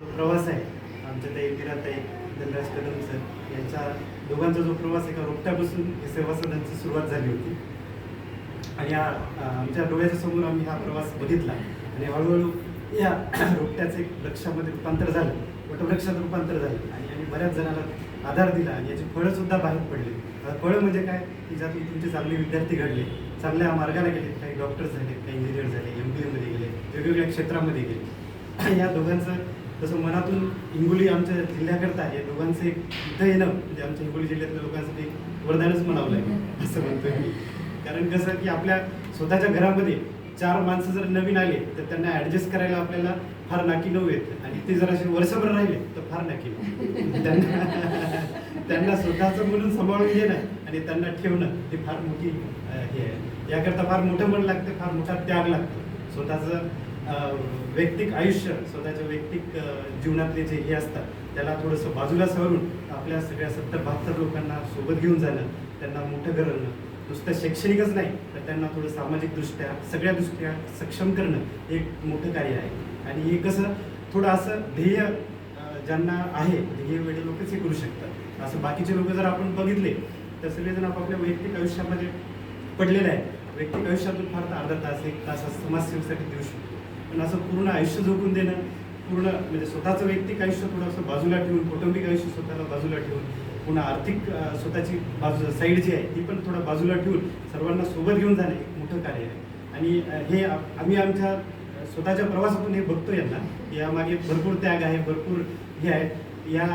प्रवास आहे आमच्या त्या ताई धनराज कदम सर यांच्या दोघांचा जो प्रवास आहे का रोपट्यापासून हे सेवासनांची सुरुवात झाली होती. आणि या आमच्या डोळ्याच्या समोर आम्ही हा प्रवास बघितला. आणि हळूहळू या रोपट्याचं एक लक्षामध्ये रूपांतर झालं. वटवृक्षात रूपांतर झालं. आणि आम्ही बऱ्याच जणांना आधार दिला आणि याची फळं सुद्धा बाहेर पडली. फळं म्हणजे काय? की ज्यातून तुमचे चांगले विद्यार्थी घडले. चांगल्या मार्गाला गेले. काही डॉक्टर झाले काही इंजिनियर झाले एम बी एमध्ये गेले वेगवेगळ्या क्षेत्रामध्ये गेले. या दोघांचं तसं मनातून हिंगोली आमच्या जिल्ह्याकरता या दोघांचं एक इथं येणं म्हणजे आमच्या हिंगोली जिल्ह्यातल्या लोकांसाठी एक वरदानच म्हणावं लागेल असं म्हणतोय मी. कारण कसं की आपल्या स्वतःच्या घरामध्ये चार माणसं जर नवीन आले तर त्यांना ऍडजस्ट करायला आपल्याला फार नाकी नऊ येत आणि ते जर असे वर्षभर राहिले तर फार नाकी नऊ त्यांना त्यांना स्वतःचं म्हणून सांभाळून घेणं आणि त्यांना ठेवणं ते फार मोठी हे आहे. याकरता फार मोठं मन लागतं फार मोठा त्याग लागतो. स्वतःचं वैयक्तिक आयुष्य स्वतःच्या वैयक्तिक जीवनातले जे हे असतात त्याला थोडंसं बाजूला सवरून आपल्या सगळ्या सत्तर बहात्तर लोकांना सोबत घेऊन जाणं त्यांना मोठं करणं नुसतं शैक्षणिकच नाही तर त्यांना थोडं सामाजिकदृष्ट्या सगळ्या दृष्ट्या सक्षम करणं हे एक मोठं कार्य आहे. आणि हे कसं थोडं असं ध्येय ज्यांना आहे ध्येय वेळे लोकच हे करू शकतात. असं बाकीचे लोक जर आपण बघितले तर सगळेजण आपापल्या वैयक्तिक आयुष्यामध्ये पडलेले आहे वैयक्तिक आयुष्यातून फार तर अर्धा तास एक तास असं समाजसेवेसाठी देऊ शकतो. पण असं पूर्ण आयुष्य झोकून देणं पूर्ण म्हणजे स्वतःचं वैयक्तिक आयुष्य थोडंसं बाजूला ठेवून कौटुंबिक आयुष्य स्वतःला बाजूला ठेवून पुन्हा आर्थिक स्वतःची बाजू साईड जी आहे ती पण थोडं बाजूला ठेवून सर्वांना सोबत घेऊन जाणं एक मोठं कार्य आहे. आणि हे आम्ही आमच्या स्वतःच्या प्रवासातून हे बघतो यांना यामागे भरपूर त्याग आहे भरपूर हे आहे. या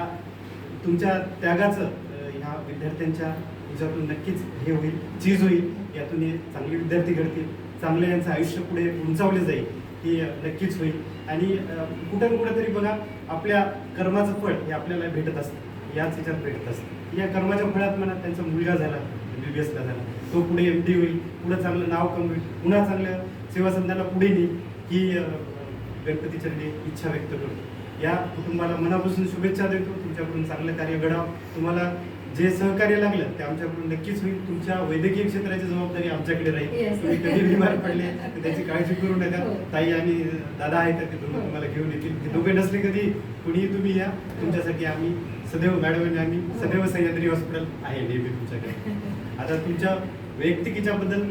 तुमच्या त्यागाचं ह्या विद्यार्थ्यांच्या ह्याच्यातून नक्कीच हे होईल चीज होईल. यातून हे चांगले विद्यार्थी घडतील चांगलं यांचं आयुष्य पुढे उंचावले जाईल. ही नक्कीच होईल. आणि कुठं ना कुठंतरी बघा आपल्या कर्माचं फळ हे आपल्याला भेटत असतं. याच ह्याच्यात भेटत असतं. या कर्माच्या फळात म्हणा त्यांचा मुलगा झाला बी बी एसला झाला तो पुढे एम डी होईल पुढं चांगलं नाव कमवेल पुन्हा चांगलं सेवा संध्याला पुढे नेईल ही अं, गणपती चरणी इच्छा व्यक्त करतो. या कुटुंबाला मनापासून शुभेच्छा देतो. तुमच्याकडून चांगलं कार्य घडावं. तुम्हाला जे सहकार्य लागलं ते आमच्याकडून नक्कीच होईल. तुमच्या वैद्यकीय क्षेत्राची जबाबदारी आमच्याकडे राहील. तुम्ही कधी बिमार पडले तर त्याची काळजी करू नका. हो. ताई आणि दादा आहेत ते दोघं हो. तुम्हाला घेऊन येतील. ते दोघे नसले कधी कुणीही तुम्ही या. तुमच्यासाठी आम्ही सदैव मॅडम आणि आम्ही सदैव सह्याद्री हॉस्पिटल आहे नेहमी तुमच्याकडे. आता तुमच्या वैयक्तिकीच्या बद्दल